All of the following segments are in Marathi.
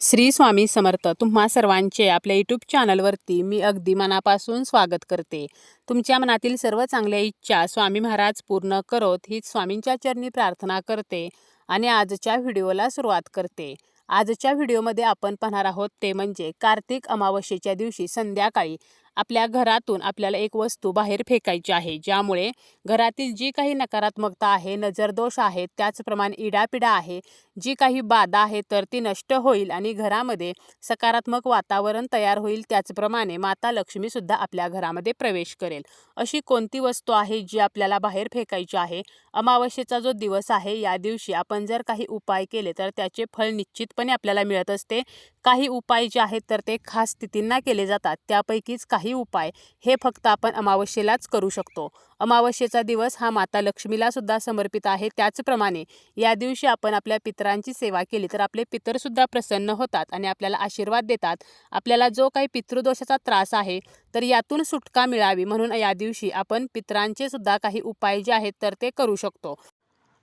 श्री स्वामी समर्थ. तुम्हा सर्वांचे आपल्या यूट्यूब चॅनलवरती मी अगदी मनापासून स्वागत करते. तुमच्या मनातील सर्व चांगल्या इच्छा स्वामी महाराज पूर्ण करोत हीच स्वामींच्या चरणी प्रार्थना करते आणि आजच्या व्हिडिओला सुरुवात करते. आजच्या व्हिडिओमध्ये आपण पाहणार आहोत ते म्हणजे कार्तिक अमावस्येच्या दिवशी संध्याकाळी आपल्या घरातून आपल्याला एक वस्तू बाहेर फेकायची आहे ज्यामुळे घरातील जी काही नकारात्मकता आहे नजरदोष आहे त्याचप्रमाणे इडापिडा आहे जी काही बाधा आहे तर ती नष्ट होईल आणि घरामध्ये सकारात्मक वातावरण तयार होईल त्याचप्रमाणे माता लक्ष्मीसुद्धा आपल्या घरामध्ये प्रवेश करेल. अशी कोणती वस्तू आहे जी आपल्याला बाहेर फेकायची आहे? अमावस्येचा जो दिवस आहे या दिवशी आपण जर काही उपाय केले तर त्याचे फळ निश्चितपणे आपल्याला मिळत असते. काही उपाय जे आहेत तर ते खास स्थितींना केले जातात. त्यापैकीच काही उपाय हे फक्त आपण अमावस्येलाच करू शकतो. अमावस्येचा दिवस हा माता लक्ष्मीला सुद्धा समर्पित आहे. त्याचप्रमाणे या दिवशी आपण आपल्या पितरांची सेवा केली तर आपले पितरसुद्धा प्रसन्न होतात आणि आपल्याला आशीर्वाद देतात. आपल्याला जो काही पितृदोषाचा त्रास आहे तर यातून सुटका मिळावी म्हणून या दिवशी आपण पितरांचे सुद्धा काही उपाय जे आहेत तर ते करू शकतो.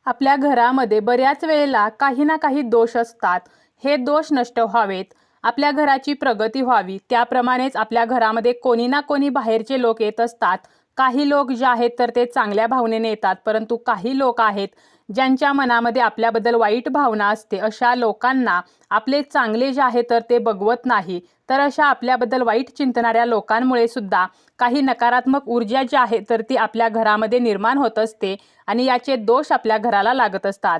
आपल्या घरामध्ये बऱ्याच वेळेला काही ना काही दोष असतात. हे दोष नष्ट व्हावेत. आपल्या घराची प्रगती व्हावी. त्याप्रमाणेच आपल्या घरामध्ये कोणी ना कोणी बाहेरचे लोक येत असतात. काही लोक जे आहेत तर ते चांगल्या भावनेने येतात परंतु काही लोक आहेत ज्यांच्या मनामध्ये आपल्याबद्दल वाईट भावना असते अशा लोकांना आपले चांगले जे आहे तर ते बघवत नाही. तर अशा आपल्याबद्दल वाईट चिंतणाऱ्या लोकांमुळे सुद्धा काही नकारात्मक ऊर्जा जी आहे तर ती आपल्या घरामध्ये निर्माण होत असते आणि याचे दोष आपल्या घराला लागत असतात.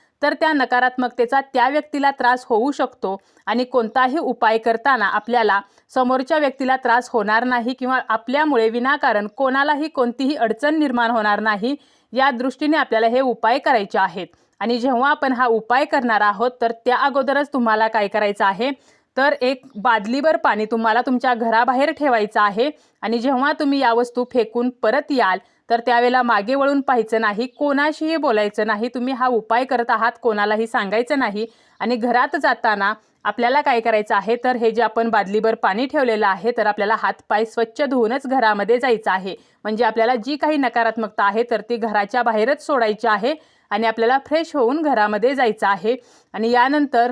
तर त्या नकारात्मकतेचा त्या व्यक्तीला त्रास होऊ शकतो आणि कोणताही उपाय करताना आपल्याला समोरच्या व्यक्तीला त्रास होणार नाही किंवा आपल्यामुळे विनाकारण कोणालाही कोणतीही अडचण निर्माण होणार नाही या दृष्टीने आपल्याला हे उपाय करायचे आहेत. आणि जेव्हा आपण हा उपाय करणार आहोत तर त्या अगोदरच तुम्हाला काय करायचं आहे? तर एक बादलीभर पाणी तुम्हाला तुमच्या घराबाहेर ठेवायचं आहे आणि जेव्हा तुम्ही या वस्तू फेकून परत याल तर त्यावेळेला मागे वळून पाहायचं नाही कोणाशीही बोलायचं नाही तुम्ही हा उपाय करत आहात कोणालाही सांगायचं नाही आणि घरात जाताना आपल्याला काय करायचं आहे? तर हे जे आपण बादलीभर पाणी ठेवलेलं आहे तर आपल्याला हातपाय स्वच्छ धुवूनच घरामध्ये जायचं आहे. म्हणजे आपल्याला जी काही नकारात्मकता आहे तर ती घराच्या बाहेरच सोडायची आहे आणि आपल्याला फ्रेश होऊन घरामध्ये जायचं आहे. आणि यानंतर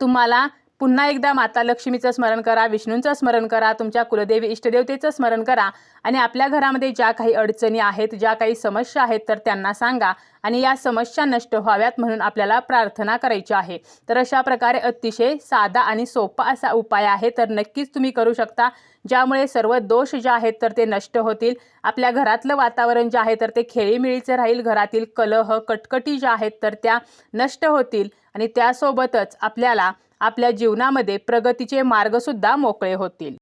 तुम्हाला पुन्हा एकदा माता लक्ष्मीचं स्मरण करा विष्णूंचं स्मरण करा तुमच्या कुलदेवी इष्टदेवतेचं स्मरण करा आणि आपल्या घरामध्ये ज्या काही अडचणी आहेत ज्या काही समस्या आहेत तर त्यांना सांगा आणि या समस्या नष्ट व्हाव्यात म्हणून आपल्याला प्रार्थना करायची आहे. तर अशा प्रकारे अतिशय साधा आणि सोपा असा उपाय आहे तर नक्कीच तुम्ही करू शकता. ज्यामुळे सर्व दोष जे आहेत तर ते नष्ट होतील. आपल्या घरातलं वातावरण जे आहे तर ते खेळीमेळीचं राहील. घरातील कलह कटकटी ज्या आहेत तर त्या नष्ट होतील आणि त्यासोबतच आपल्याला आपल्या जीवनामध्ये प्रगतीचे मार्गसुद्धा मोकळे होतील.